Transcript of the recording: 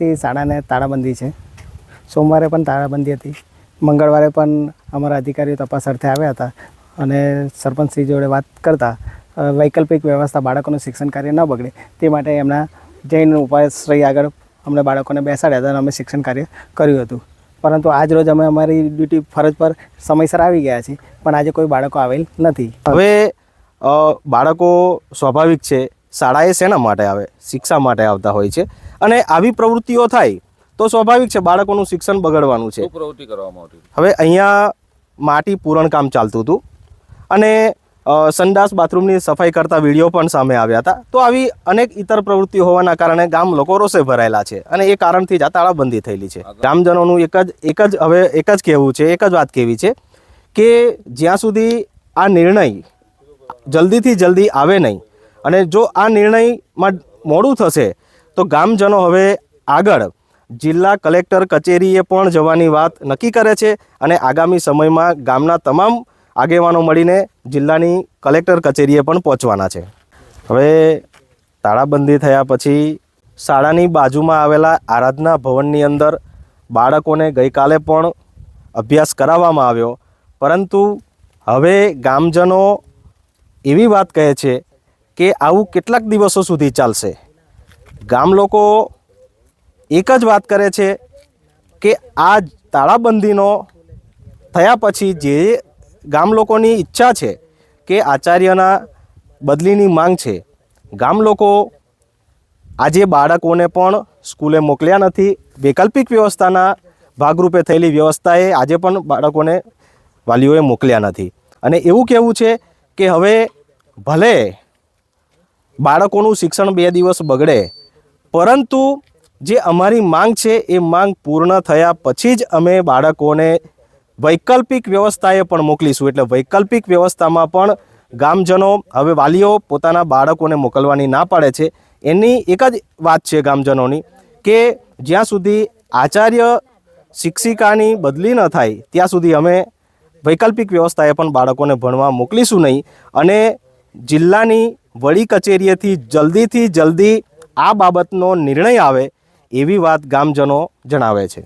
તારીખથી શાળાને તાળાબંધી છે. સોમવારે પણ તાળાબંધી હતી. મંગળવારે પણ અમારા અધિકારીઓ તપાસ અર્થે આવ્યા હતા અને સરપંચશ્રી જોડે વાત કરતા વૈકલ્પિક વ્યવસ્થા બાળકોનું શિક્ષણ કાર્ય ન બગડે તે માટે એમના જૈન ઉપાશ્રય આગળ અમને બાળકોને બેસાડ્યા હતા અને અમે શિક્ષણ કાર્ય કર્યું હતું. પરંતુ આજ રોજ અમે અમારી ડ્યુટી ફરજ પર સમયસર આવી ગયા છીએ, પણ આજે કોઈ બાળકો આવેલ નથી. હવે બાળકો સ્વાભાવિક છે શાળાએ શેના માટે આવે? શિક્ષા માટે આવતા હોય છે. અને આવી પ્રવૃત્તિઓ થાય તો સ્વાભાવિક છે બાળકોનું શિક્ષણ બગડવાનું છે. પ્રવૃત્તિ કરવામાં આવતી હવે અહીંયા માટી પૂરણ કામ ચાલતું હતું. અને સંડાસ બાથરૂમની સફાઈ કરતા વીડિયો પણ સામે આવ્યા હતા. તો આવી અનેક ઇતર પ્રવૃત્તિઓ હોવાના કારણે ગામ લોકો રોષે ભરાયેલા છે. અને એ કારણથી જ આ તાળાબંધી થયેલી છે. ગ્રામજનોનું એક જ એક જ હવે એક જ કહેવું છે એક જ વાત કહેવી છે કે જ્યાં સુધી આ નિર્ણય જલ્દીથી જલ્દી આવે નહીં અને જો આ નિર્ણયમાં મોડું થશે, તો ગામજનો હવે આગળ. જિલ્લા કલેક્ટર કચેરીએ પણ જવાની વાત નક્કી કરે છે અને આગામી સમયમાં ગામના તમામ આગેવાનો મળીને જિલ્લાની કલેક્ટર કચેરીએ પણ પહોંચવાના છે. હવે તાળાબંધી થયા પછી શાળાની બાજુમાં આવેલા આરાધના ભવનની અંદર બાળકોને ગઈકાલે પણ અભ્યાસ કરાવવામાં આવ્યો. પરંતુ હવે ગામજનો એવી વાત કહે છે કે આવું કેટલાક દિવસો સુધી ચાલશે? ગામ લોકો એક જ વાત કરે છે કે આ તાળાબંધીનો થયા પછી જે ગામ લોકોની ઈચ્છા છે કે આચાર્યના બદલીની માંગ છે, ગામ લોકો આજે બાળકોને પણ સ્કૂલે મોકલ્યા નથી. વૈકલ્પિક વ્યવસ્થાના ભાગરૂપે થયેલી વ્યવસ્થાએ આજે પણ બાળકોને વાલીઓએ મોકલ્યા નથી. અને એવું કહેવું છે કે હવે ભલે બાળકોનું શિક્ષણ બે દિવસ બગડે. પરંતુ જે અમારી માંગ છે, એ માંગ પૂર્ણ થયા પછી જ અમે બાળકોને વૈકલ્પિક વ્યવસ્થાએ પણ મોકલીશું. એટલે વૈકલ્પિક વ્યવસ્થામાં પણ ગામજનો, હવે વાલીઓ પોતાના બાળકોને મોકલવાની ના પાડે છે. એની એક જ વાત છે ગામજનોની કે જ્યાં સુધી આચાર્ય શિક્ષિકાની બદલી ન થાય, ત્યાં સુધી અમે વૈકલ્પિક વ્યવસ્થાએ પણ બાળકોને ભણવા મોકલીશું નહીં. અને જિલ્લાની વડી કચેરીએથી જલ્દીથી જલ્દી આ બાબતનો નિર્ણય આવે એવી વાત ગામજનો જણાવે છે.